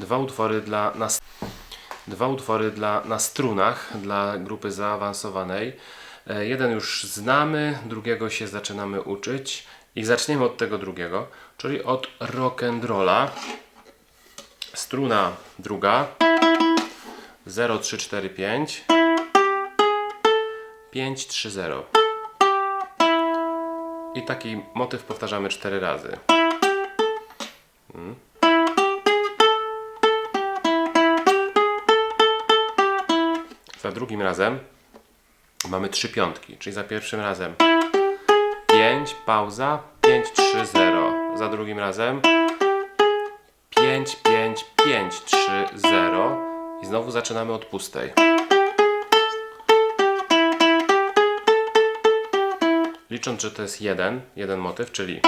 dwa utwory dla na, dwa utwory dla, na strunach dla grupy zaawansowanej. E, Jeden już znamy, drugiego się zaczynamy uczyć i zaczniemy od tego drugiego, czyli od rock'n'rolla. Struna druga 0, 3, 4, 5 5, 3, 0 i taki motyw powtarzamy 4 razy. Mm. Drugim razem mamy trzy piątki, czyli za pierwszym razem 5, pauza, 5, 3, 0. Za drugim razem 5, 5, 5, 3, 0 i znowu zaczynamy od pustej. Licząc, że to jest jeden, jeden motyw, czyli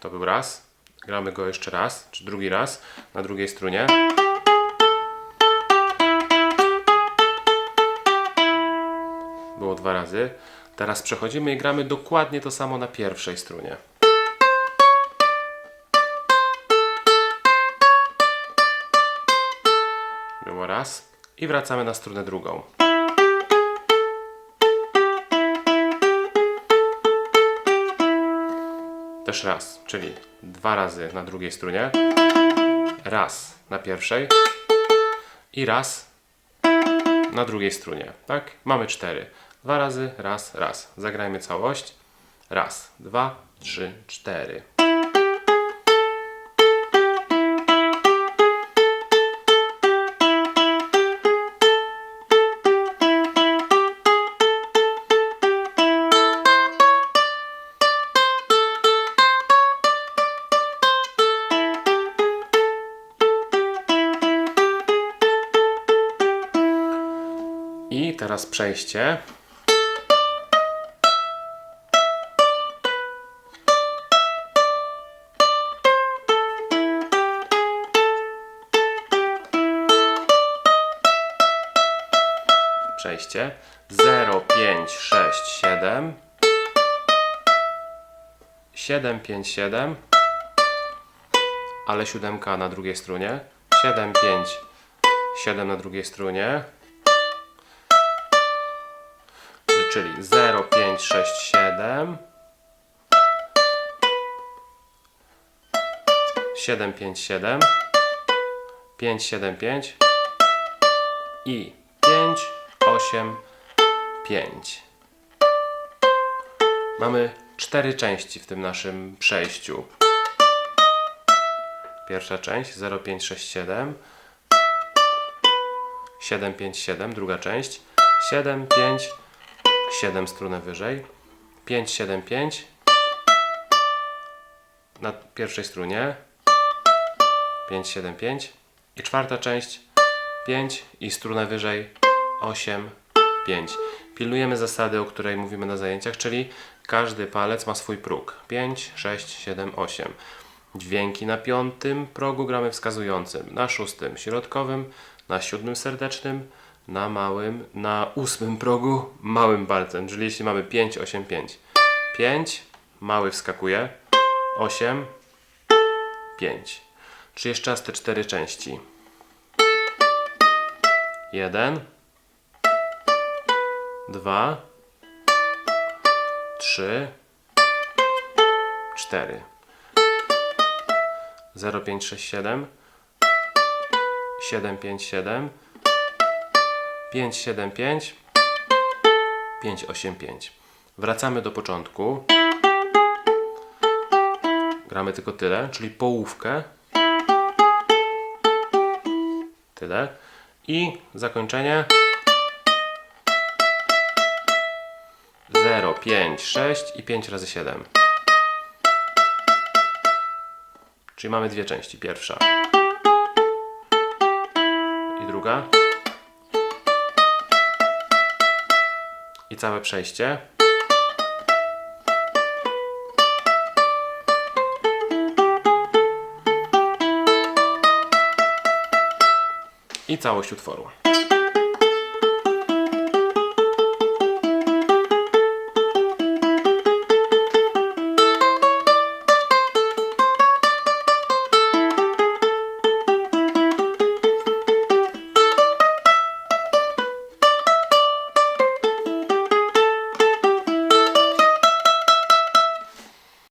to był raz, gramy go jeszcze raz, czy drugi raz na drugiej strunie. Było dwa razy. Teraz przechodzimy i gramy dokładnie to samo na pierwszej strunie. Było raz. I wracamy na strunę drugą. Też raz, czyli dwa razy na drugiej strunie, raz na pierwszej i raz na drugiej strunie. Tak? Mamy cztery. Dwa razy, raz, raz. Zagrajmy całość. Raz, dwa, trzy, cztery. I teraz przejście. Przejście. 0, 5, 6, 7 7, 5, 7 ale siódemka na drugiej strunie 7, 5, 7 na drugiej strunie czyli 0, 5, 6, 7 7, 5, 7 5, 7, 5 i 5, 8, 5 Mamy cztery części w tym naszym przejściu. Pierwsza część 0, 5, 6, 7 7, 5, 7, druga część. 7, 5, 7 strunę wyżej, 5, 7, 5 na pierwszej strunie, 5, 7, 5 i czwarta część. 5 i strunę wyżej. 8, 5. Pilnujemy zasady, o której mówimy na zajęciach, czyli każdy palec ma swój próg. 5, 6, 7, 8. Dźwięki na piątym progu gramy wskazującym, na szóstym środkowym, na siódmym serdecznym, na małym, na ósmym progu małym palcem, czyli jeśli mamy 5, 8, 5. 5, mały wskakuje, 8, 5. Czy jeszcze raz te cztery części? 1, 2, 3, 4. 0, 5, 6, 7, 7, 5, 7, 5, 7, 5, 5, 8, 5. Wracamy do początku. Gramy tylko tyle, czyli połówkę. Tyle. I zakończenie. 0, 5, 6 i 5 razy 7. Czyli mamy dwie części. Pierwsza i druga. Całe przejście. I całość utworu.